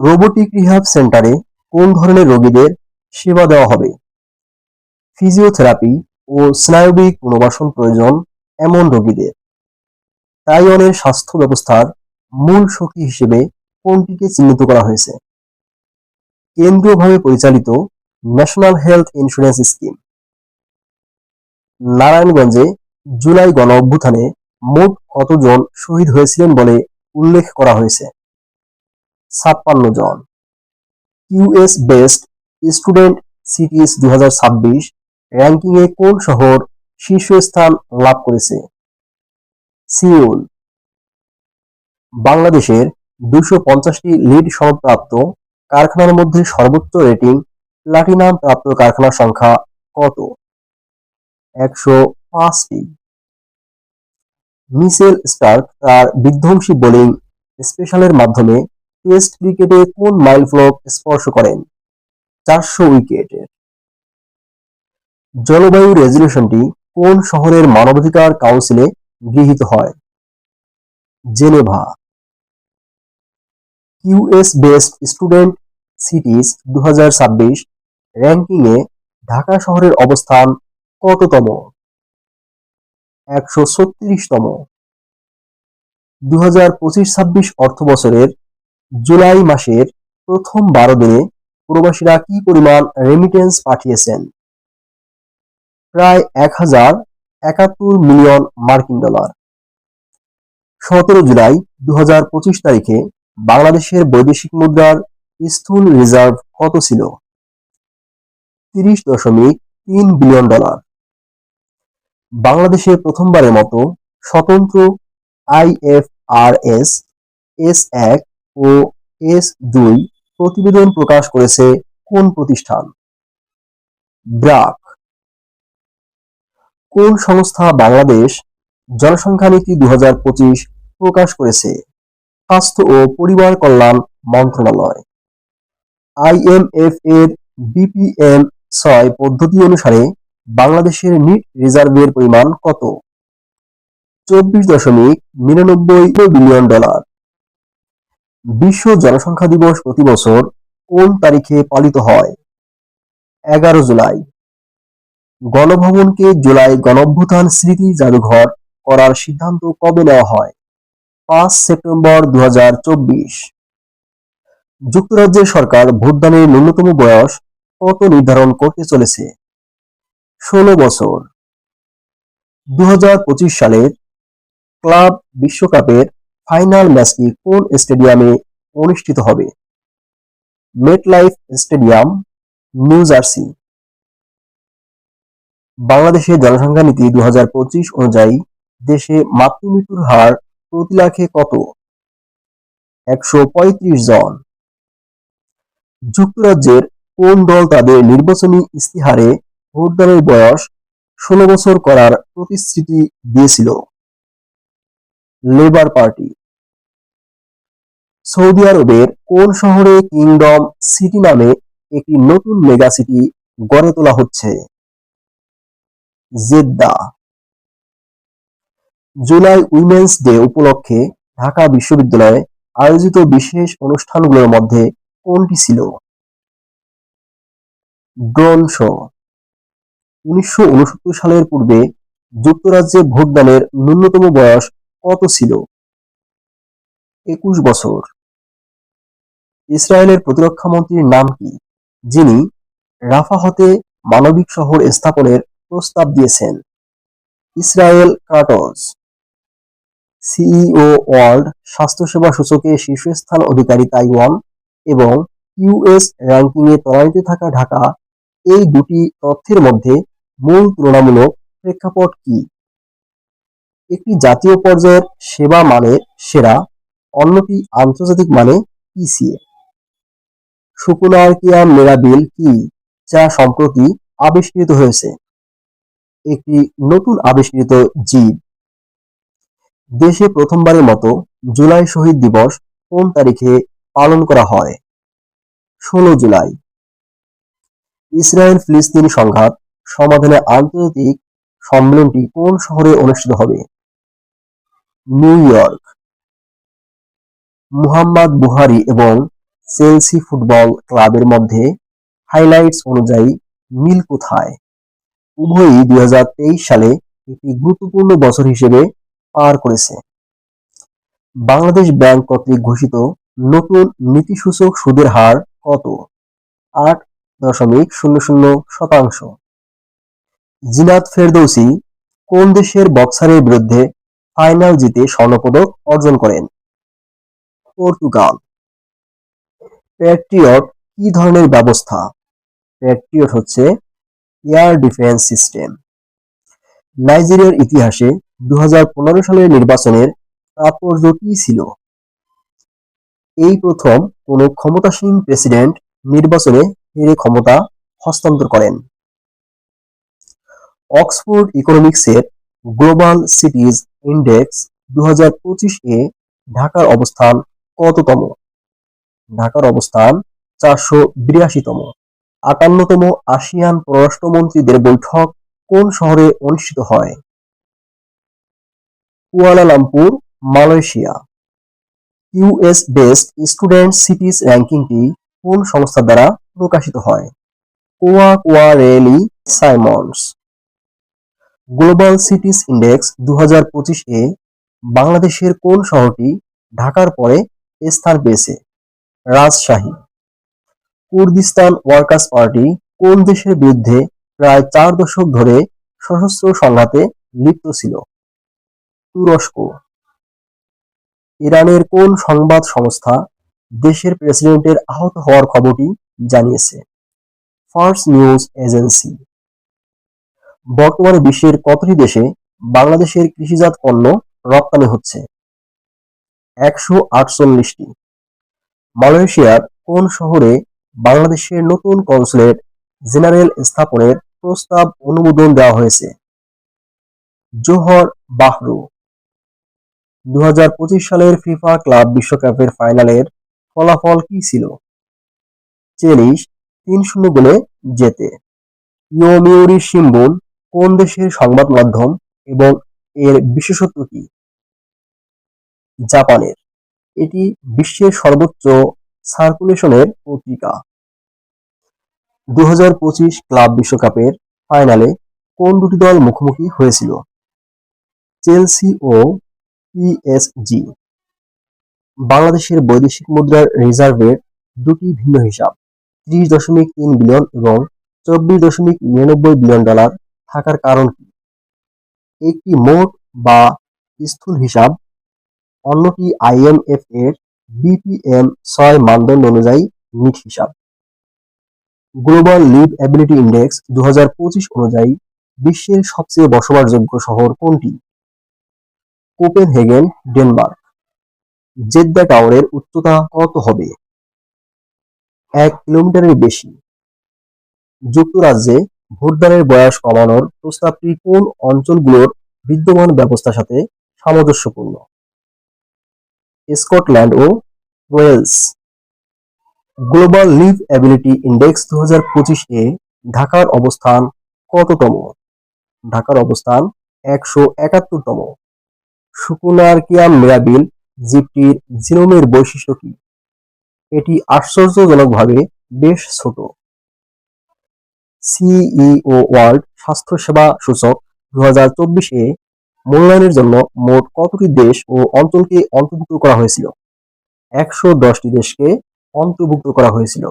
Robotic rehab সেন্টারে কোন ধরনের রোগীদের সেবা দেওয়া হবে? ফিজিওথেরাপি ও স্নায়বিক পুনর্বাসন প্রয়োজন এমন রোগীদের। তাইওয়ানের স্বাস্থ্য ব্যবস্থার মূল শক্তি হিসেবে কোনটিকে চিহ্নিত করা হয়েছে? কেন্দ্রীয়ভাবে পরিচালিত ন্যাশনাল হেলথ ইন্স্যুরেন্স স্কিম নারায়ণগঞ্জে জুলাই গণ অভ্যুত্থানে মোট কতজন শহীদ হয়েছিলেন বলে উল্লেখ করা হয়েছে? ছাপ্পান্ন জন। ইউএস বেস্ট স্টুডেন্ট সিটিজ দু হাজার ছাব্বিশ র্যাঙ্কিংয়ে কোন শহর শীর্ষস্থান লাভ করেছে? সিউল। বাংলাদেশের দুশো পঞ্চাশটি লিড সনদপ্রাপ্ত কারখানার মধ্যে সর্বোচ্চ রেটিং প্লাটিনাম প্রাপ্ত কারখানার সংখ্যা কত? একশো পাঁচটি। মিসেল স্টার্ক তার বিধ্বংসী বোলিং স্পেশালের মাধ্যমে টেস্ট ক্রিকেটে কোন মাইল মাইলফলক স্পর্শ করেন? চারশো উইকেটের জলবায়ু রেজলিউশনটি কোন শহরের মানবাধিকার কাউন্সিলে গৃহীত হয়? Geneva. US best student cities দু র্যাঙ্কিংয়ে ঢাকা শহরের অবস্থান কততম? একশো ছত্রিশতম। দু হাজার পঁচিশ ছাব্বিশ অর্থ বছরের জুলাই মাসের প্রথম বারো দিনে প্রবাসীরা কি পরিমাণ রেমিটেন্স পাঠিয়েছেন? প্রায় এক হাজার একাত্তর মিলিয়ন মার্কিন ডলার। সতেরো জুলাই দু হাজার পঁচিশ তারিখে বাংলাদেশের বৈদেশিক মুদ্রার স্থূল রিজার্ভ কত ছিল? তিরিশ দশমিক তিন বিলিয়ন ডলার। বাংলাদেশে প্রথমবারের মতো স্বতন্ত্র আইএফআরএস এস এক ও এস দুই প্রতিবেদন প্রকাশ করেছে কোন প্রতিষ্ঠান? ব্রাক। কোন সংস্থা বাংলাদেশ জনসংখ্যা নীতি দু হাজার পঁচিশ প্রকাশ করেছে? স্বাস্থ্য ও পরিবার কল্যাণ মন্ত্রণালয়। আইএমএফ এর বিপিএম ছয় পদ্ধতি অনুসারে বাংলাদেশের নিট রিজার্ভের পরিমাণ কত? চব্বিশ দশমিক নিরানব্বই বিলিয়ন ডলার। বিশ্ব জনসংখ্যা দিবস প্রতি বছর কোন তারিখে পালিত হয়? এগারো জুলাই। গণভবনকে জুলাই গণঅভ্যুত্থান স্মৃতি জাদুঘর করার সিদ্ধান্ত কবে নেওয়া হয়? পাঁচ সেপ্টেম্বর দু যুক্তরাজ্যের সরকার ভোটদানের ন্যূনতম বয়স কত নির্ধারণ করতে চলেছে? ষোলো বছর। দু সালের ক্লাব বিশ্বকাপের ফাইনাল ম্যাচটি কোন স্টেডিয়ামে অনুষ্ঠিত হবে? মেটলাইফ স্টেডিয়াম নিউ জার্সি বাংলাদেশের জনসংখ্যা নীতি দু হাজার পঁচিশ অনুযায়ী দেশে মাতৃমৃত্যুর হার প্রতি লাখে কত? একশো পঁয়ত্রিশ জন। যুক্তরাজ্যের কোন দল তাদের নির্বাচনী ইস্তিহারে ভোটদানের বয়স ষোলো বছর করার প্রতিশ্রুতি দিয়েছিল? লেবার পার্টি সৌদি আরবের কোন শহরে কিংডম সিটি নামে একটি নতুন মেগা সিটি গড়ে তোলা হচ্ছে? জেদ্দা। জুলাই উইমেন্স ডে উপলক্ষে ঢাকা বিশ্ববিদ্যালয়ে আয়োজিত বিশেষ অনুষ্ঠানগুলোর মধ্যে কোনটি ছিল? Drone show. উনিশশো উনসত্তর সালের পূর্বে যুক্তরাজ্যে ভোটদানের ন্যূনতম বয়স কত ছিল? একুশ বছর। ইসরায়েলের প্রতিরক্ষা মন্ত্রীর নাম কি, যিনি রাফাহতে মানবিক শহর স্থাপনের প্রস্তাব দিয়েছেন? ইসরায়েল কাটজ সিইও ওয়ার্ল্ড স্বাস্থ্যসেবা সূচকে শীর্ষস্থান অধিকারী তাইওয়ান এবং ইউএস র্যাঙ্কিংয়ে তলানিতে থাকা ঢাকা, এই দুটি তথ্যের মধ্যে মূল তুলনামূলক প্রেক্ষাপট কি? একটি জাতীয় পর্যায়ের সেবা মানে সেরা, অন্যটি আন্তর্জাতিক মানে পিসিএ। সুকুনারকিয়াম মেরাবিল কি, যা সম্প্রতি আবিষ্কৃত হয়েছে। একটি নতুন আবিষ্কৃত জীব। দেশে প্রথমবারের মতো জুলাই শহীদ দিবস কোন তারিখে পালন করা হয়? ষোলো জুলাই। ইসরায়েল ফিলিস্তিনি সংঘাত সমাধানে আন্তর্জাতিক সম্মেলনটি কোন শহরে অনুষ্ঠিত হবে? New York. মুহাম্মদ বুহারি এবং চেলসি ফুটবল ক্লাবের মধ্যে হাইলাইটস অনুযায়ী মিল কোথায়? উভয়ই দুই সালে একটি গুরুত্বপূর্ণ বছর হিসেবে পার করেছে। বাংলাদেশ ব্যাংক কর্তৃক ঘোষিত নতুন নীতিসূচক সুদের হার কত? আট দশমিক শূন্য শূন্য শতাংশ। জিনাত ফেরদৌসি কোন দেশের বক্সারের বিরুদ্ধে ফাইনাল জিতে স্বর্ণপদক অর্জন করেন। পর্তুগাল। প্যাট্রিয়ট কি ধরনের ব্যবস্থা? প্যাট্রিয়ট হচ্ছে এয়ার ডিফেন্স সিস্টেম নাইজেরিয়ার ইতিহাসে দু সালের নির্বাচনের তাৎপর্য কি ছিল। এই প্রথম কোনো ক্ষমতাসীন প্রেসিডেন্ট নির্বাচনে হেরে ক্ষমতা হস্তান্তর করেন। অক্সফোর্ড ইকোনমিক্সের গ্লোবাল সিটিজ ইন্ডেক্স দু হাজার পঁচিশ এ ঢাকার অবস্থান কততম? ঢাকার অবস্থান চারশো বিরাশিতম। আটান্নতম আসিয়ান পররাষ্ট্রমন্ত্রীদের বৈঠক কোন শহরে অনুষ্ঠিত হয়? Kuala Lumpur, Malaysia. US best student cities র্যাঙ্কিংটি কোন সংস্থা দ্বারা প্রকাশিত হয়? Quacquarelli Symonds. Global cities index দু হাজার পঁচিশ এ বাংলাদেশের কোন শহরটি ঢাকার পরে স্থান পেয়েছে? রাজশাহী। কুর্দিস্তান ওয়ার্কার্স পার্টি কোন দেশের বিরুদ্ধে প্রায় চার দশক ধরে সশস্ত্র সংঘাতে লিপ্ত ছিল? তুরস্ক। ইরানের কোন সংবাদ সংস্থা দেশের প্রেসিডেন্টের আহত হওয়ার খবরটি জানিয়েছে? ফার্স্ট নিউজ এজেন্সি বর্তমানে বিশ্বের কতটি দেশে বাংলাদেশের কৃষিজাত পণ্য রপ্তানি হচ্ছে? একশো আটচল্লিশটি। মালয়েশিয়ার কোন শহরে বাংলাদেশের নতুন কনসুলেট জেনারেল স্থাপনের প্রস্তাব অনুমোদন দেওয়া হয়েছে? জোহর বাহরু। দু হাজার পঁচিশ সালের ফিফা ক্লাব বিশ্বকাপের ফাইনালের ফলাফল কি ছিল? চেলিশ তিন শূন্য গোলে জেতে। ইয়োমিউরি শিম্বুন কোন দেশের সংবাদ মাধ্যম এবং এর বিশেষত্ব কি? জাপানের। এটি বিশ্বের সর্বোচ্চ সার্কুলেশনের পত্রিকা। দু হাজার পঁচিশ ক্লাব বিশ্বকাপের ফাইনালে কোন দুটি দল মুখোমুখি হয়েছিল? চেলসি ও পিএসজি বাংলাদেশের বৈদেশিক মুদ্রার রিজার্ভের দুটি ভিন্ন হিসাব। ত্রিশ দশমিক তিন বিলিয়ন এবং চব্বিশ দশমিক নিরানব্বই বিলিয়ন ডলার থাকার কারণ কি? একটি মোট বা স্থূল হিসাব অন্যটি আইএমএফ এর বিপিএম ছয় মানদণ্ড অনুযায়ী নিট হিসাব। গ্লোবাল লিভ অ্যাবিলিটি ইন্ডেক্স দু অনুযায়ী বিশ্বের সবচেয়ে বসবাসযোগ্য শহর কোনটি? Copenhagen, Denmark. জেদ্দা টাওয়ারের উচ্চতা কত হবে? এক কিলোমিটারের বেশি। যুক্তরাজ্যে ভোটদানের বয়স কমানোর প্রস্তাবটি কোন অঞ্চলগুলোর বিদ্যমান ব্যবস্থার সাথে সামঞ্জস্যপূর্ণ। স্কটল্যান্ড ও Wales global liveability index দু এ ঢাকার অবস্থান কততম? ঢাকার অবস্থান একশো একাত্তরতম। সুকুনারকিয়াম মিরাবিল জীবটির জিনোমের বৈশিষ্ট্য কি? এটি আশ্চর্যজনকভাবে বেশ ছোট। সিইও ওয়ার্ল্ড স্বাস্থ্যসেবা সূচক দু চব্বিশে মূল্যায়নের জন্য মোট কতটি দেশ ও অঞ্চলকে অন্তর্ভুক্ত করা হয়েছিল? একশো দশটি দেশকে অন্তর্ভুক্ত করা হয়েছিল।